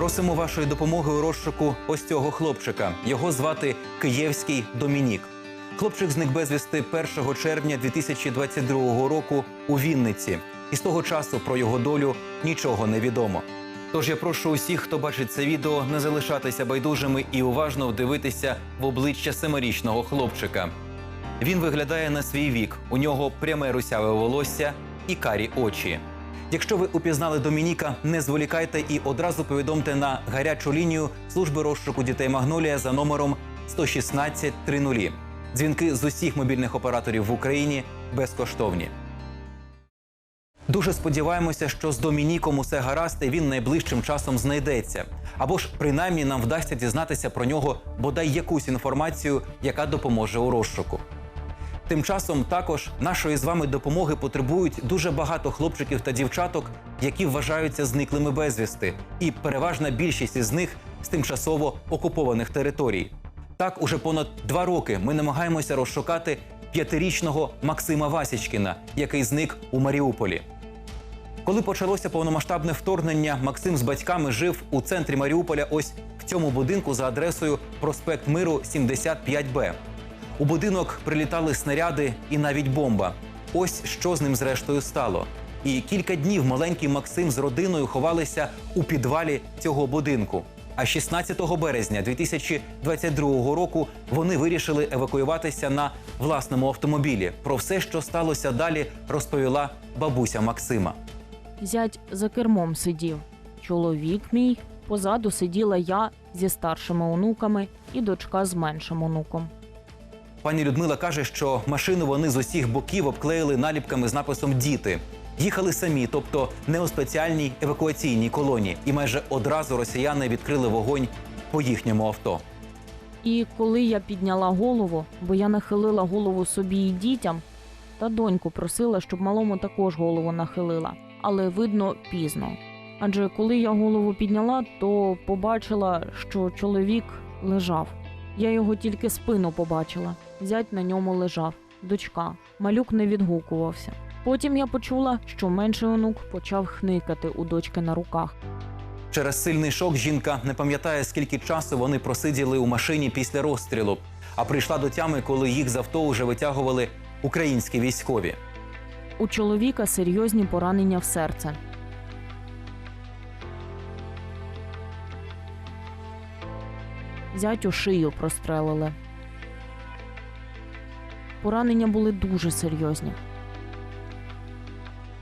Просимо вашої допомоги у розшуку ось цього хлопчика. Його звати Києвський Домінік. Хлопчик зник безвісти 1 червня 2022 року у Вінниці. І з того часу про його долю нічого не відомо. Тож я прошу усіх, хто бачить це відео, не залишатися байдужими і уважно вдивитися в обличчя семирічного хлопчика. Він виглядає на свій вік. У нього пряме русяве волосся і карі очі. Якщо ви упізнали Домініка, не зволікайте і одразу повідомте на гарячу лінію служби розшуку дітей Магнолія за номером 116 30. Дзвінки з усіх мобільних операторів в Україні безкоштовні. Дуже сподіваємося, що з Домініком усе гаразд і він найближчим часом знайдеться. Або ж принаймні нам вдасться дізнатися про нього бодай якусь інформацію, яка допоможе у розшуку. Тим часом також нашої з вами допомоги потребують дуже багато хлопчиків та дівчаток, які вважаються зниклими безвісти, і переважна більшість із них з тимчасово окупованих територій. Так, уже понад два роки ми намагаємося розшукати п'ятирічного Максима Васічкіна, який зник у Маріуполі. Коли почалося повномасштабне вторгнення, Максим з батьками жив у центрі Маріуполя, ось в цьому будинку за адресою проспект Миру 75Б. У будинок прилітали снаряди і навіть бомба. Ось що з ним зрештою стало. І кілька днів маленький Максим з родиною ховалися у підвалі цього будинку. А 16 березня 2022 року вони вирішили евакуюватися на власному автомобілі. Про все, що сталося далі, розповіла бабуся Максима. Зять за кермом сидів. Чоловік мій, позаду сиділа я зі старшими онуками і дочка з меншим онуком. Пані Людмила каже, що машину вони з усіх боків обклеїли наліпками з написом Діти. Їхали самі, тобто не у спеціальній евакуаційній колоні, і майже одразу росіяни відкрили вогонь по їхньому авто. І коли я підняла голову, бо я нахилила голову собі і дітям, та доньку просила, щоб малому також голову нахилила, але видно пізно. Адже коли я голову підняла, то побачила, що чоловік лежав. Я його тільки спину побачила. Зять на ньому лежав, дочка. Малюк не відгукувався. Потім я почула, що менший онук почав хникати у дочки на руках. Через сильний шок жінка не пам'ятає, скільки часу вони просиділи у машині після розстрілу, а прийшла до тями, коли їх з авто вже витягували українські військові. У чоловіка серйозні поранення в серце. Зятю шию прострелили. Поранення були дуже серйозні.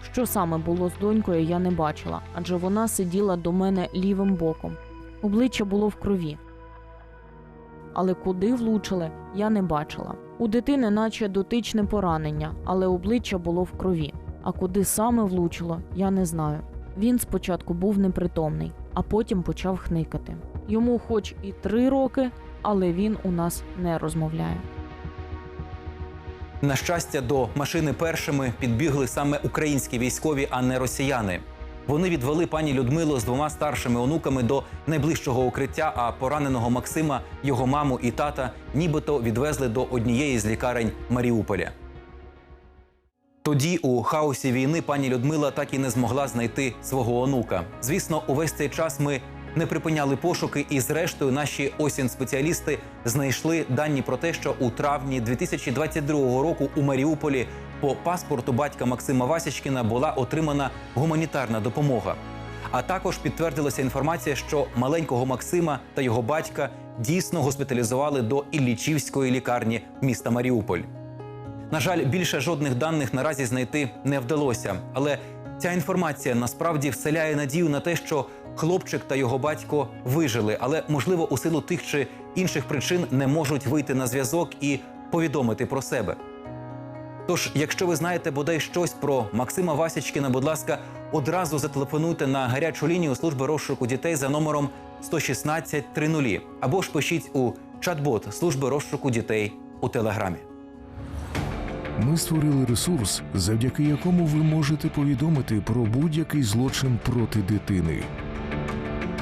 Що саме було з донькою, я не бачила, адже вона сиділа до мене лівим боком. Обличчя було в крові. Але куди влучили, я не бачила. У дитини, наче дотичне поранення, але обличчя було в крові. А куди саме влучило, я не знаю. Він спочатку був непритомний, а потім почав хникати. Йому, хоч і три роки, але він у нас не розмовляє. На щастя, до машини першими підбігли саме українські військові, а не росіяни. Вони відвели пані Людмилу з двома старшими онуками до найближчого укриття, а пораненого Максима, його маму і тата нібито відвезли до однієї з лікарень Маріуполя. Тоді, у хаосі війни, пані Людмила так і не змогла знайти свого онука. Звісно, увесь цей час ми не припиняли пошуки, і зрештою наші осінь спеціалісти знайшли дані про те, що у травні 2022 року у Маріуполі по паспорту батька Максима Васічкіна була отримана гуманітарна допомога. А також підтвердилася інформація, що маленького Максима та його батька дійсно госпіталізували до Іллічівської лікарні міста Маріуполь. На жаль, більше жодних даних наразі знайти не вдалося, але ця інформація насправді вселяє надію на те, що хлопчик та його батько вижили, але можливо у силу тих чи інших причин не можуть вийти на зв'язок і повідомити про себе. Тож, якщо ви знаєте бодай щось про Максима Васічкіна, будь ласка, одразу зателефонуйте на гарячу лінію служби розшуку дітей за номером 116 30 або ж пишіть у чат-бот служби розшуку дітей у телеграмі. Ми створили ресурс, завдяки якому ви можете повідомити про будь-який злочин проти дитини.